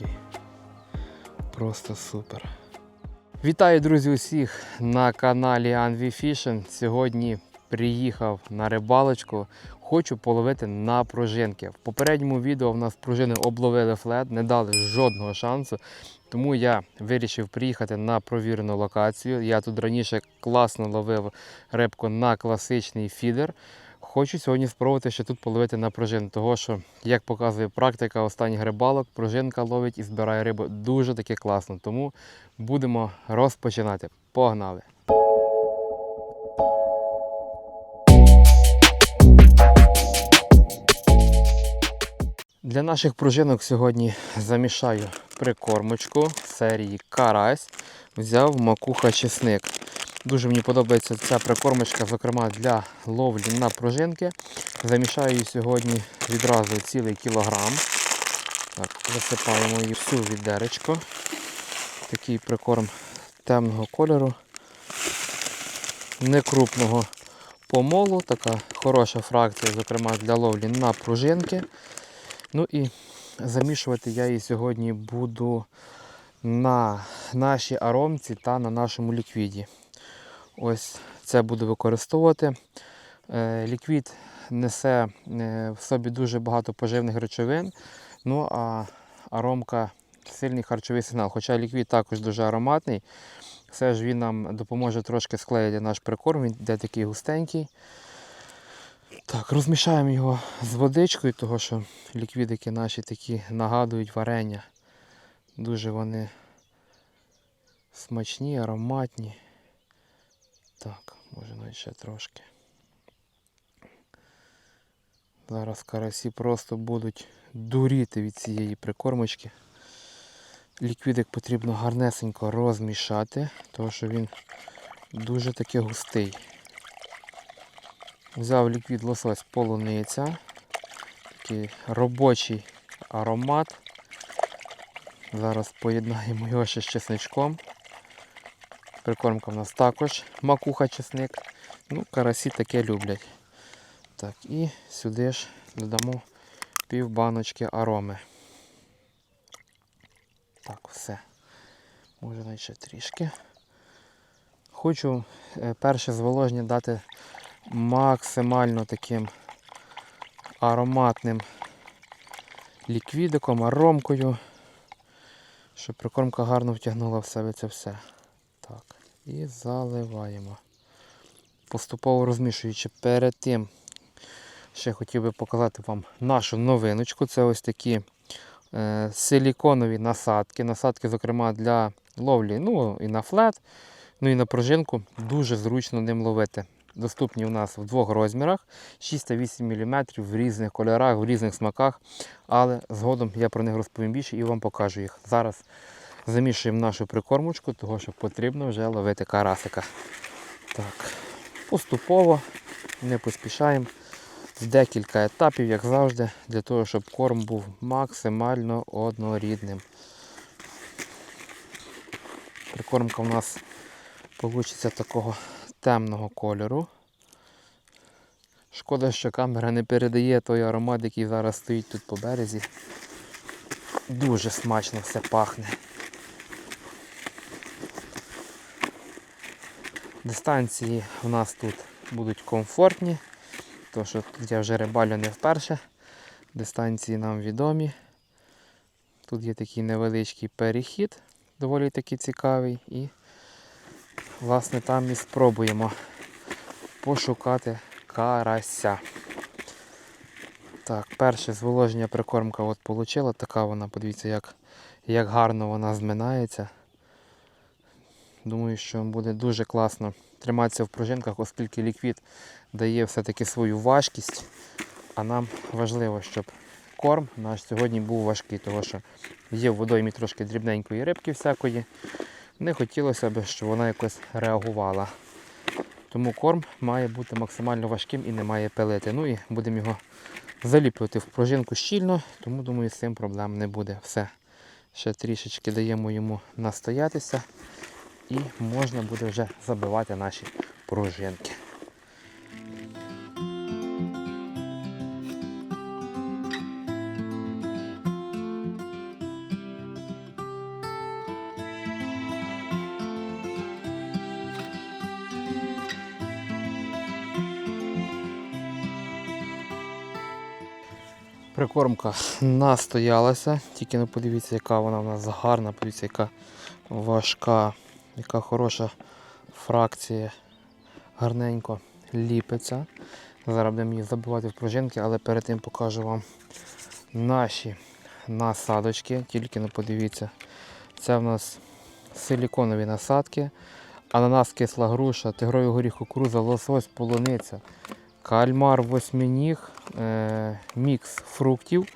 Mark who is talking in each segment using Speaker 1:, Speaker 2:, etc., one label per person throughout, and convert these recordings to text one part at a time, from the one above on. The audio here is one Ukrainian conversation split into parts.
Speaker 1: який. Просто супер. Вітаю, друзі, усіх на каналі Anvi Fishing. Сьогодні приїхав на рибалочку. Хочу половити на пружинки. В попередньому відео в нас пружини обловили флет, не дали жодного шансу. Тому я вирішив приїхати на провірену локацію. Я тут раніше класно ловив рибку на класичний фідер. Хочу сьогодні спробувати ще тут половити на пружин, того що, як показує практика останніх рибалок, пружинка ловить і збирає рибу дуже таки класно. Тому будемо розпочинати. Погнали! Для наших пружинок сьогодні замішаю прикормочку серії Карась. Взяв макуха чесник. Дуже мені подобається ця прикормочка, зокрема для ловлі на пружинки. Замішаю її сьогодні відразу цілий кілограм. Так, Засипаємо її всю відеречко. Такий прикорм темного кольору, некрупного помолу, така хороша фракція, зокрема для ловлі на пружинки. Ну і замішувати я її сьогодні буду на нашій аромці та на нашому ліквіді. Ось це буду використовувати. Е, Ліквід несе е, в собі дуже багато поживних речовин, ну а аромка сильний харчовий сигнал. Хоча ліквід також дуже ароматний. Все ж він нам допоможе трошки склеїти наш прикорм, він йде такий густенький. Так, розмішаємо його з водичкою, тому що ліквідики наші такі нагадують варення. Дуже вони смачні, ароматні. Так, може навіть ще трошки. Зараз карасі просто будуть дуріти від цієї прикормочки. Ліквідик потрібно гарнесенько розмішати, тому що він дуже таки густий. Взяв ліквід лосось полуниця. Такий робочий аромат. Зараз поєднаємо його ще з чесничком. Прикормка в нас також макуха чесник. Ну, карасі таке люблять. Так, і сюди ж додамо пів баночки ароми. Так, все. Може навіть ще трішки. Хочу е, перше зволоження дати максимально таким ароматним ліквідиком, аромкою, щоб прикормка гарно втягнула в себе це все. І заливаємо. Поступово розмішуючи перед тим, ще хотів би показати вам нашу новиночку. Це ось такі е, силіконові насадки. Насадки, зокрема, для ловлі ну, і на флет, ну і на пружинку. Дуже зручно ним ловити. Доступні у нас в двох розмірах 6 та 8 мм в різних кольорах, в різних смаках. Але згодом я про них розповім більше і вам покажу їх. Зараз замішуємо нашу прикормочку, того що потрібно вже ловити карасика. Так, Поступово, не поспішаємо. В декілька етапів, як завжди, для того, щоб корм був максимально однорідним. Прикормка у нас вийде такого темного кольору. Шкода, що камера не передає той аромат, який зараз стоїть тут по березі. Дуже смачно все пахне. Дистанції у нас тут будуть комфортні, тому що тут я вже рибалю не вперше. Дистанції нам відомі. Тут є такий невеличкий перехід, доволі таки цікавий. І власне там і спробуємо пошукати карася. Так, перше зволоження прикормка от отримала. Така вона, подивіться, як, як гарно вона зминається. Думаю, що буде дуже класно триматися в пружинках, оскільки ліквід дає все-таки свою важкість. А нам важливо, щоб корм наш сьогодні був важкий, тому що є в водоймі трошки дрібненької рибки всякої. Не хотілося б, щоб вона якось реагувала. Тому корм має бути максимально важким і не має пилити. Ну і будемо його заліплювати в пружинку щільно, тому думаю, з цим проблем не буде. Все. Ще трішечки даємо йому настоятися і можна буде вже забивати наші пружинки. Прикормка настоялася, тільки не подивіться, яка вона в нас гарна, подивіться, яка важка яка хороша фракція. Гарненько ліпиться. Зараз будемо її забивати в пружинки, але перед тим покажу вам наші насадочки. Тільки не подивіться. Це в нас силіконові насадки, ананас, кисла груша, тигровий горіх, кукуруза, лосось, полуниця, кальмар, восьминіг, е- мікс фруктів.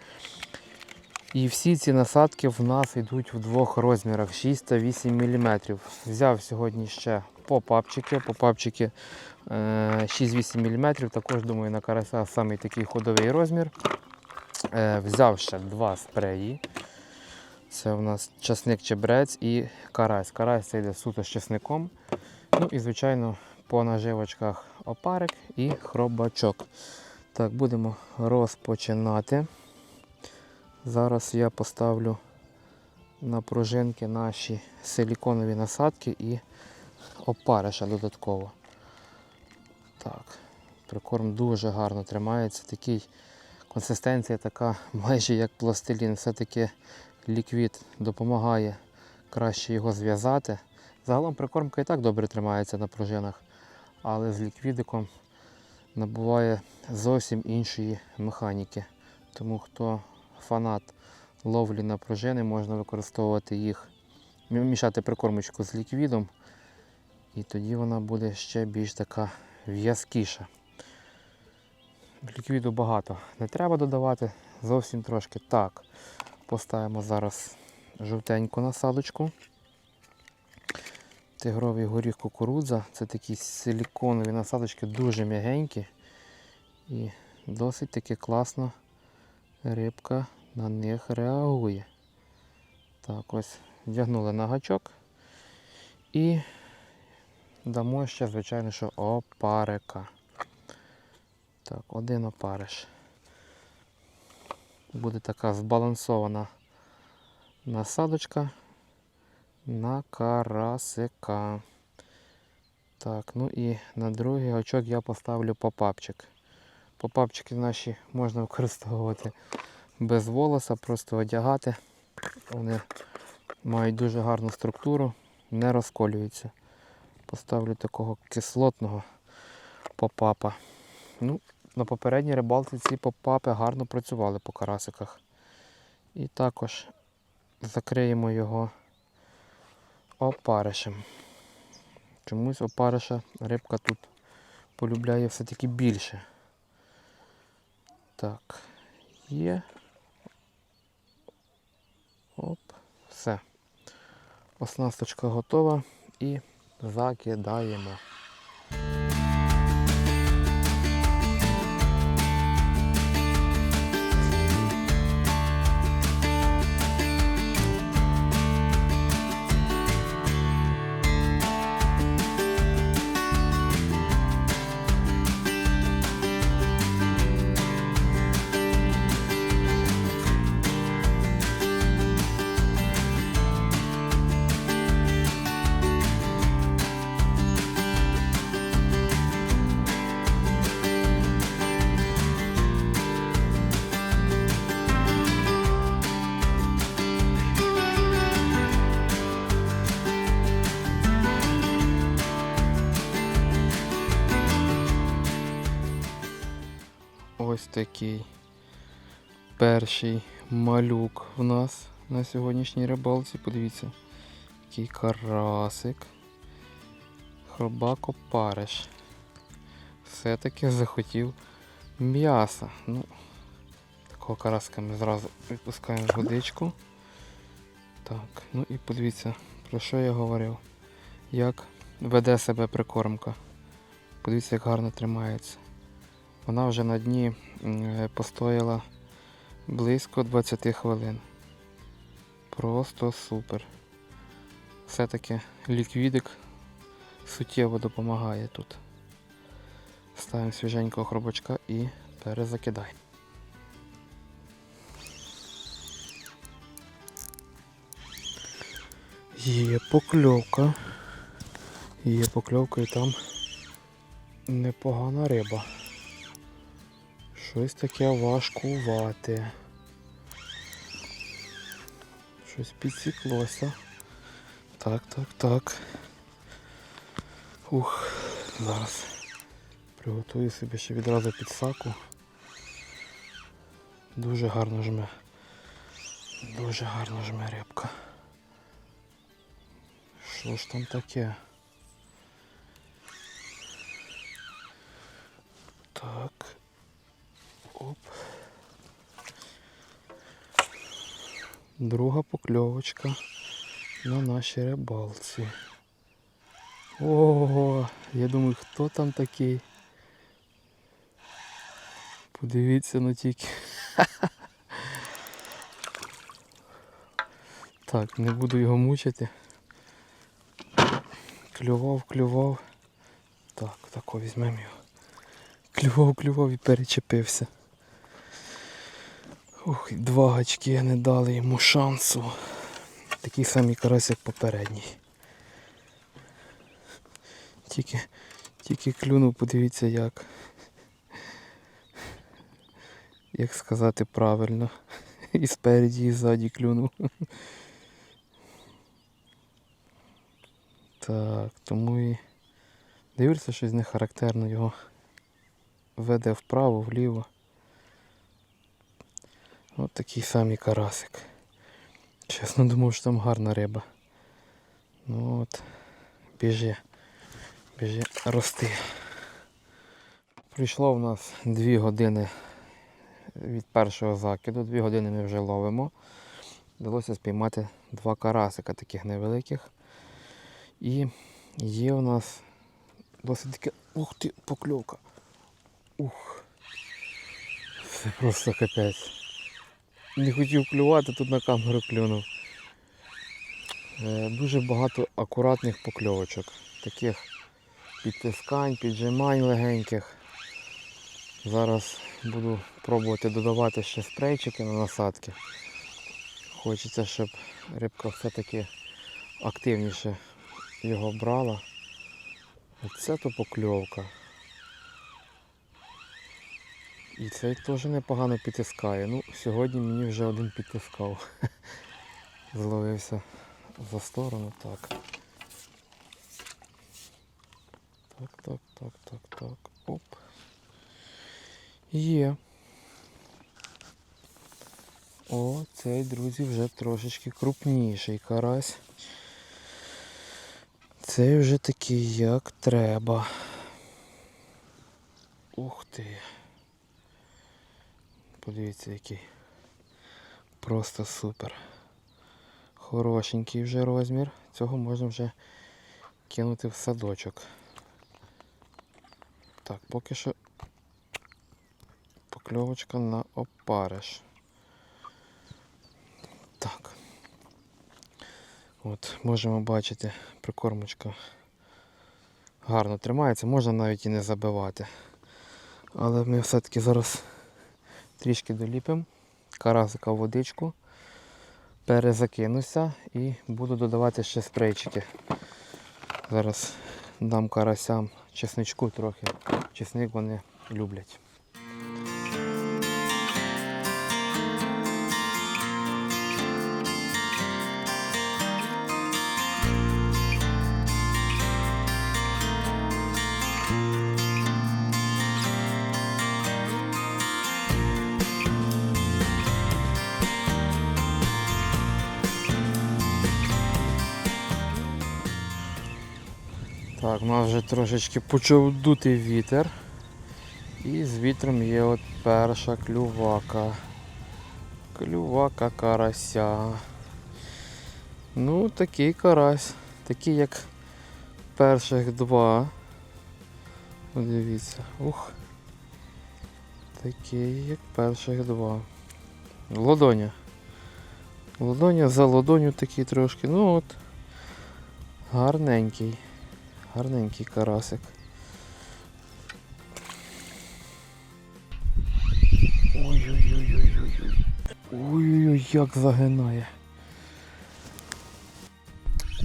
Speaker 1: І всі ці насадки в нас йдуть в двох розмірах 6 та 8 мм. Взяв сьогодні ще попапчики. Попапчики е, 6-8 мм. Також думаю на карася самий такий ходовий розмір. Е, Взяв ще два спреї. Це у нас часник чебрець і карась. Карась це йде суто з часником. Ну і, звичайно, по наживочках опарик і хробачок. Так, будемо розпочинати. Зараз я поставлю на пружинки наші силіконові насадки і опариша додатково. Так, прикорм дуже гарно тримається. Такий консистенція така майже як пластилін. Все-таки ліквід допомагає краще його зв'язати. Загалом прикормка і так добре тримається на пружинах, але з ліквідиком набуває зовсім іншої механіки. Тому хто фанат ловлі на пружини, можна використовувати їх, мішати прикормочку з ліквідом, і тоді вона буде ще більш така в'язкіша. Ліквіду багато не треба додавати, зовсім трошки. Так, поставимо зараз жовтеньку насадочку. Тигровий горіх кукурудза. Це такі силіконові насадочки, дуже м'ягенькі. І досить таки класно рибка на них реагує. Так, ось вдягнули на гачок і дамо ще, звичайно, що опарика. Так, один опариш. Буде така збалансована насадочка на карасика. Так, ну і на другий гачок я поставлю попапчик. Попапчики наші можна використовувати без волоса, просто одягати. Вони мають дуже гарну структуру, не розколюються. Поставлю такого кислотного попапа. Ну, на попередній рибалці ці попапи гарно працювали по карасиках. І також закриємо його опаришем. Чомусь опариша рибка тут полюбляє все-таки більше. Так, є. Оп, все. Оснасточка готова і закидаємо. Ось такий перший малюк в нас на сьогоднішній рибалці. Подивіться, який карасик. Хробак опариш. Все-таки захотів м'яса. Ну, такого караска ми зразу відпускаємо водичку. Так, ну і подивіться, про що я говорив. Як веде себе прикормка. Подивіться, як гарно тримається. Вона вже на дні постояла близько 20 хвилин. Просто супер. Все-таки ліквідик суттєво допомагає тут. Ставимо свіженького хробачка і перезакидай. Є покльовка. Є покльовка і там непогана риба. Щось таке важкувате. Щось підсіклося. Так, так, так. Ух, зараз приготую собі ще відразу підсаку. Дуже гарно жме. Дуже гарно жме рибка. Що ж там таке? Так. Оп. Друга покльовочка на нашій рибалці. Ого, я думаю, хто там такий? Подивіться на тільки. Так, не буду його мучити. Клював, клював. Так, тако візьмемо його. Клював, клював і перечепився. Ух, два гачки не дали йому шансу. Такий самий карась, як попередній. Тільки, тільки клюнув, подивіться як. Як сказати правильно. І спереді, і ззаді клюнув. Так, тому і дивишся, щось не характерно його веде вправо, вліво. От такий самий карасик. Чесно думав, що там гарна риба. Ну от, біжи, біжи рости. Прийшло в нас 2 години від першого закиду, 2 години ми вже ловимо. Вдалося спіймати два карасика таких невеликих. І є у нас досить таке... Ух ти, покльовка. Ух. Це просто капець. Не хотів клювати, тут на камеру клюнув. Е, Дуже багато акуратних покльовочок. Таких підтискань, піджимань легеньких. Зараз буду пробувати додавати ще спрейчики на насадки. Хочеться, щоб рибка все-таки активніше його брала. Оце то покльовка. І цей теж непогано підтискає. Ну, сьогодні мені вже один підтискав. Зловився за сторону, так. Так, так, так, так, так. Оп. Є. О, цей, друзі, вже трошечки крупніший карась. Цей вже такий як треба. Ух ти. Подивіться який. Просто супер. Хорошенький вже розмір. Цього можна вже кинути в садочок. Так, поки що покльовочка на опариш. Так. От, можемо бачити, прикормочка гарно тримається, можна навіть і не забивати. Але ми все-таки зараз трішки доліпимо карасика в водичку, перезакинуся і буду додавати ще спрейчики. Зараз дам карасям чесничку трохи. Чесник вони люблять. Так, у нас вже трошечки почав дути вітер. І з вітром є от перша клювака. Клювака карася. Ну, такий карась. Такий як перших два. Подивіться. Ух. Такий як перших два. Лодоня. Лодоня за лодоню такий трошки. Ну от. Гарненький. Гарненький карасик. Ой-ой-ой-ой-ой. Ой-ой-ой, як загинає.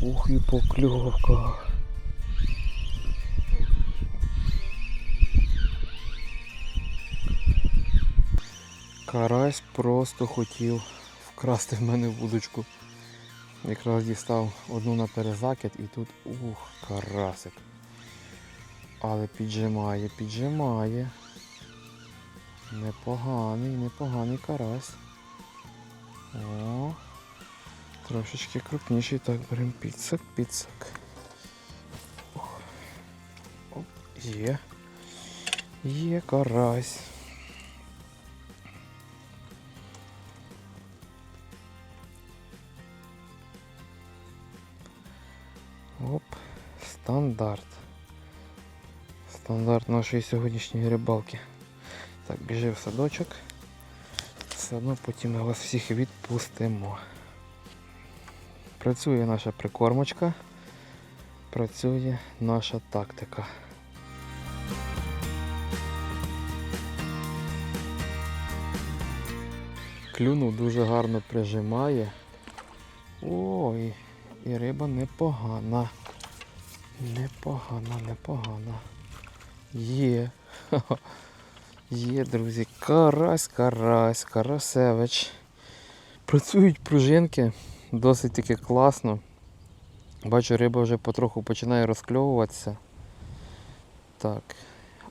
Speaker 1: Ух і покльовка. Карась просто хотів вкрасти в мене вудочку. Якраз дістав одну на перезакид і тут ух, карасик. Але піджимає, піджимає. Непоганий, непоганий карась. О, трошечки крупніший. Так, беремо підсак, підсак. Оп, є. Є карась. Стандарт. Стандарт нашої сьогоднішньої рибалки. Так, біжи в садочок. Все одно потім ми вас всіх відпустимо. Працює наша прикормочка, працює наша тактика. Клюнув дуже гарно прижимає. Ой, і риба непогана. Непогана, непогана. Є. Є, друзі. Карась, карась, карасевич. Працюють пружинки досить таки класно. Бачу, риба вже потроху починає розкльовуватися. Так.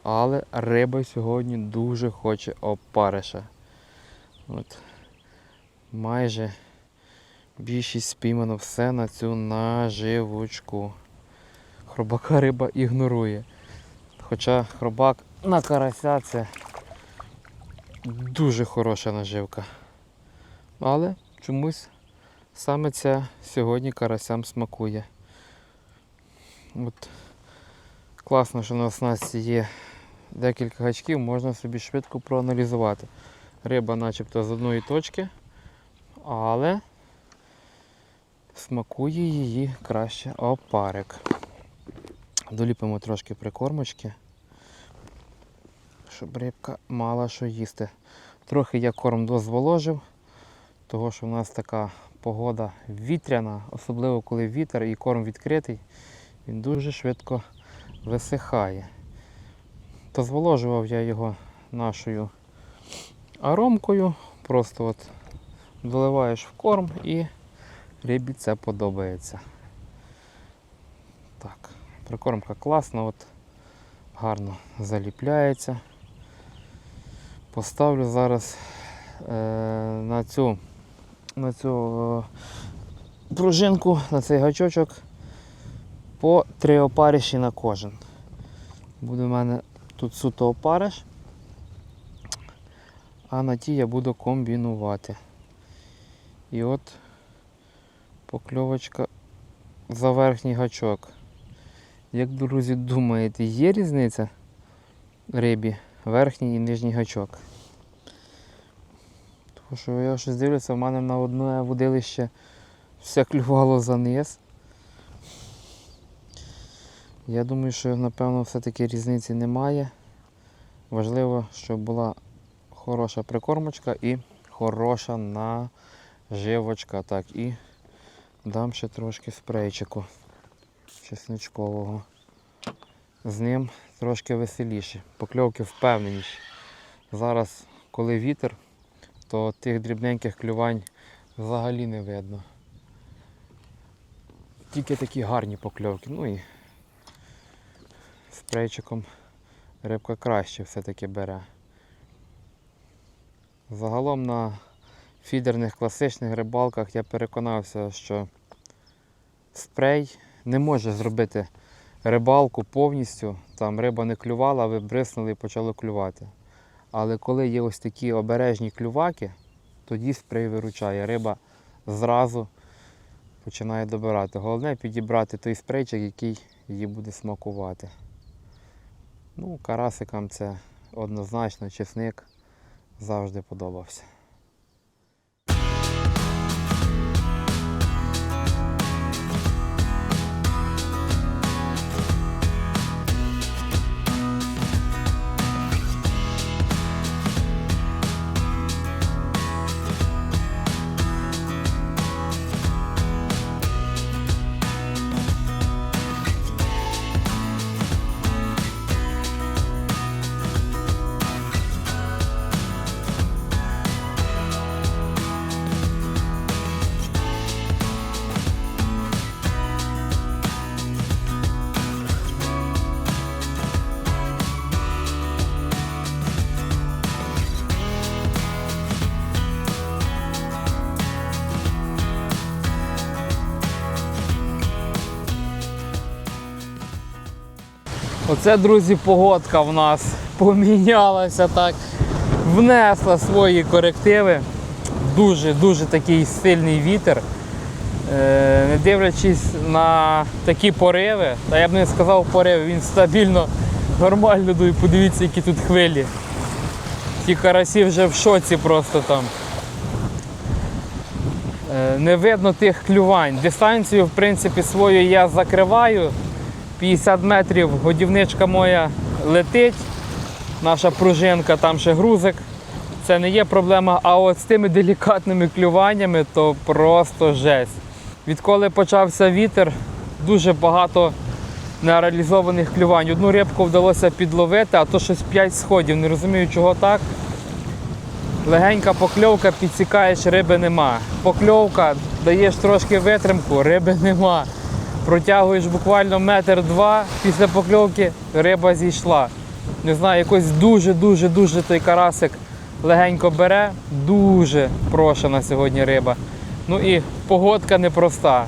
Speaker 1: Але риба сьогодні дуже хоче опариша. От. Майже більшість спіймано все на цю наживочку. Хробака риба ігнорує. Хоча хробак на карася це дуже хороша наживка. Але чомусь саме це сьогодні карасям смакує. От. Класно, що на снасті є декілька гачків, можна собі швидко проаналізувати. Риба начебто з одної точки, але смакує її краще опарик. Доліпимо трошки прикормочки, щоб рибка мала що їсти. Трохи я корм дозволожив, того що в нас така погода вітряна, особливо коли вітер і корм відкритий, він дуже швидко висихає. Дозволожував я його нашою аромкою, просто от доливаєш в корм і рибі це подобається. Так. Прикормка класна, от гарно заліпляється. Поставлю зараз е, на цю на цю е, пружинку, на цей гачочок по три опариші на кожен. Буде в мене тут суто опариш, а на ті я буду комбінувати. І от покльовочка за верхній гачок. Як, друзі, думаєте, є різниця рибі, верхній і нижній гачок? Тому що я щось дивлюся, в мене на одне водилище все клювало за низ. Я думаю, що напевно все-таки різниці немає. Важливо, щоб була хороша прикормочка і хороша наживочка. Так, і дам ще трошки спрейчику чесничкового. З ним трошки веселіше, покльовки впевненіші. Зараз, коли вітер, то тих дрібненьких клювань взагалі не видно. Тільки такі гарні покльовки. Ну і спрейчиком рибка краще все-таки бере. Загалом на фідерних класичних рибалках я переконався, що спрей не може зробити рибалку повністю. Там риба не клювала, ви бриснули і почало клювати. Але коли є ось такі обережні клюваки, тоді спрей виручає. Риба зразу починає добирати. Головне підібрати той спрейчик, який її буде смакувати. Ну, карасикам це однозначно чесник завжди подобався. Оце, друзі, погодка в нас помінялася так. Внесла свої корективи. Дуже-дуже такий сильний вітер. Е, Не дивлячись на такі пориви, та я б не сказав пориви, він стабільно нормально дує. Подивіться, які тут хвилі. Ті карасі вже в шоці просто там. Е, Не видно тих клювань. Дистанцію, в принципі, свою я закриваю. 50 метрів годівничка моя летить. Наша пружинка, там ще грузик. Це не є проблема. А от з тими делікатними клюваннями то просто жесть. Відколи почався вітер, дуже багато нереалізованих клювань. Одну рибку вдалося підловити, а то щось 5 сходів. Не розумію, чого так. Легенька покльовка, підсікаєш, риби нема. Покльовка, даєш трошки витримку, риби нема. Протягуєш буквально метр-два, після покльовки риба зійшла. Не знаю, якось дуже-дуже-дуже той карасик легенько бере. Дуже прошена сьогодні риба. Ну і погодка непроста.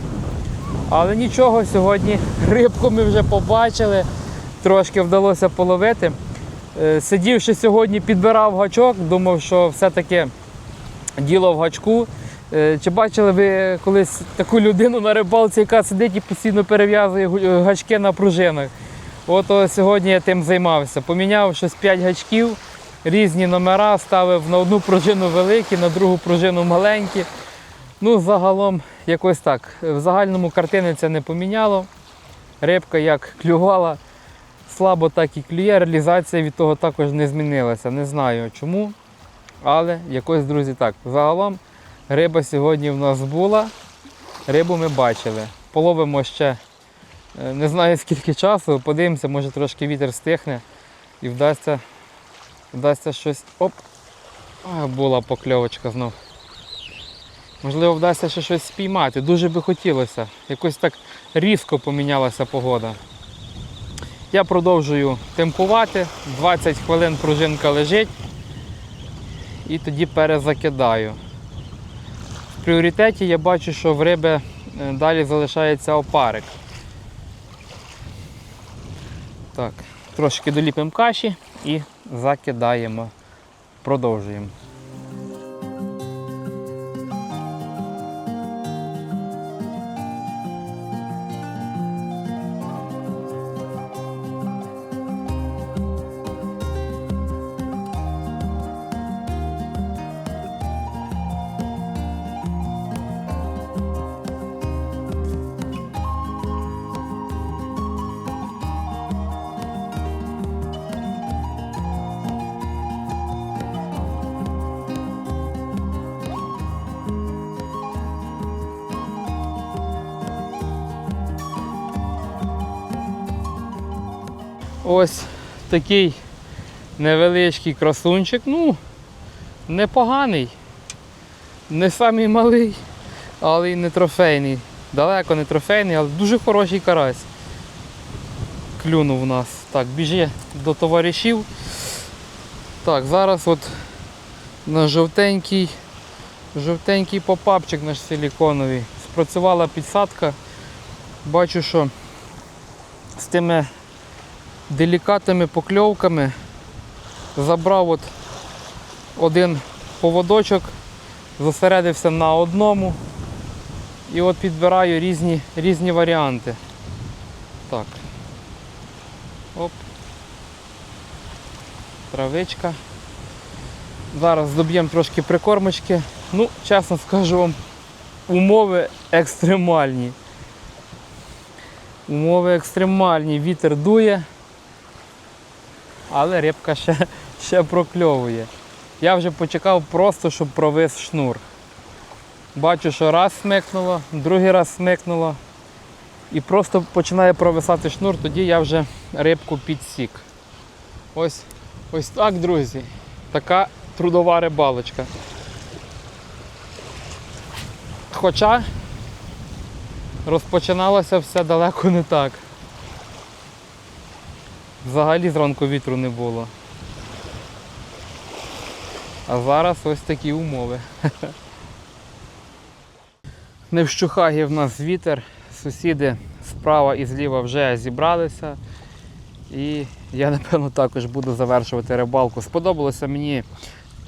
Speaker 1: Але нічого, сьогодні рибку ми вже побачили, трошки вдалося половити. Е, Сидівши сьогодні, підбирав гачок, думав, що все-таки діло в гачку. Е, Чи бачили ви колись таку людину на рибалці, яка сидить і постійно перев'язує гачки на пружинах? От сьогодні я тим займався. Поміняв щось 5 гачків, різні номера, ставив на одну пружину великі, на другу пружину маленькі. Ну, загалом якось так. В загальному картини це не поміняло. Рибка як клювала, слабо так і клює. Реалізація від того також не змінилася. Не знаю чому. Але якось, друзі, так. Загалом риба сьогодні в нас була. Рибу ми бачили. Половимо ще е, не знаю скільки часу. Подивимося, може трошки вітер стихне і вдасться, вдасться щось. Оп! А, була покльовочка знов. Можливо, вдасться ще щось спіймати. Дуже би хотілося. Якось так різко помінялася погода. Я продовжую темпувати. 20 хвилин пружинка лежить і тоді перезакидаю. Пріоритеті я бачу, що в риби е, далі залишається опарик. Так, трошки доліпимо каші і закидаємо. Продовжуємо. Ось такий невеличкий красунчик. Ну, непоганий. Не самий малий, але й не трофейний. Далеко не трофейний, але дуже хороший карась. Клюнув у нас. Так, біжи до товаришів. Так, зараз от на жовтенький, жовтенький попапчик наш силіконовий. Спрацювала підсадка. Бачу, що з тими делікатними покльовками забрав от один поводочок, зосередився на одному і от підбираю різні, різні варіанти. Так. Оп. Травичка. Зараз доб'ємо трошки прикормочки. Ну, чесно скажу вам, умови екстремальні. Умови екстремальні, вітер дує, але рибка ще, ще прокльовує. Я вже почекав просто, щоб провис шнур. Бачу, що раз смикнуло, другий раз смикнуло. І просто починає провисати шнур, тоді я вже рибку підсік. Ось, ось так, друзі. Така трудова рибалочка. Хоча розпочиналося все далеко не так. Взагалі зранку вітру не було. А зараз ось такі умови. Не вщухає в нас вітер. Сусіди справа і зліва вже зібралися І я, напевно, також буду завершувати рибалку. Сподобалося мені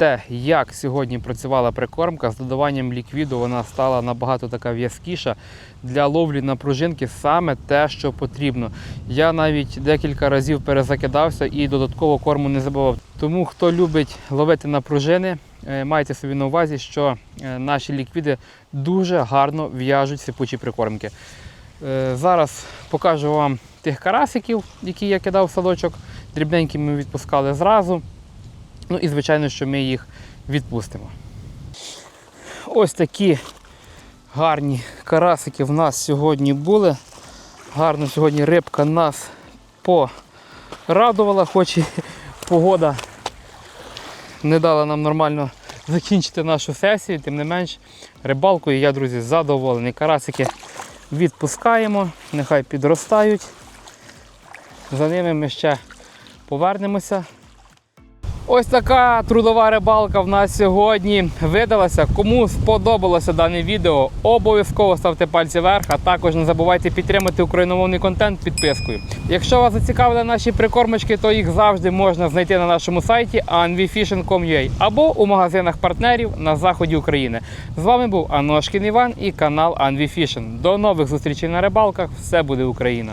Speaker 1: те, як сьогодні працювала прикормка. З додаванням ліквіду вона стала набагато така в'язкіша. Для ловлі на пружинки саме те, що потрібно. Я навіть декілька разів перезакидався і додатково корму не забував. Тому хто любить ловити на пружини, е, майте собі на увазі, що е, наші ліквіди дуже гарно в'яжуть сипучі прикормки. Е, Зараз покажу вам тих карасиків, які я кидав в садочок. Дрібненькі ми відпускали зразу. Ну і звичайно, що ми їх відпустимо. Ось такі гарні карасики в нас сьогодні були. Гарно сьогодні рибка нас порадувала, хоч і погода не дала нам нормально закінчити нашу сесію, тим не менш, рибалкою я, друзі, задоволений. Карасики відпускаємо, нехай підростають. За ними ми ще повернемося. Ось така трудова рибалка в нас сьогодні видалася. Кому сподобалося дане відео, обов'язково ставте пальці вверх, а також не забувайте підтримати україномовний контент підпискою. Якщо вас зацікавили наші прикормочки, то їх завжди можна знайти на нашому сайті anvifishing.com.ua або у магазинах партнерів на заході України. З вами був Аношкін Іван і канал Anvifishing. До нових зустрічей на рибалках. Все буде Україна!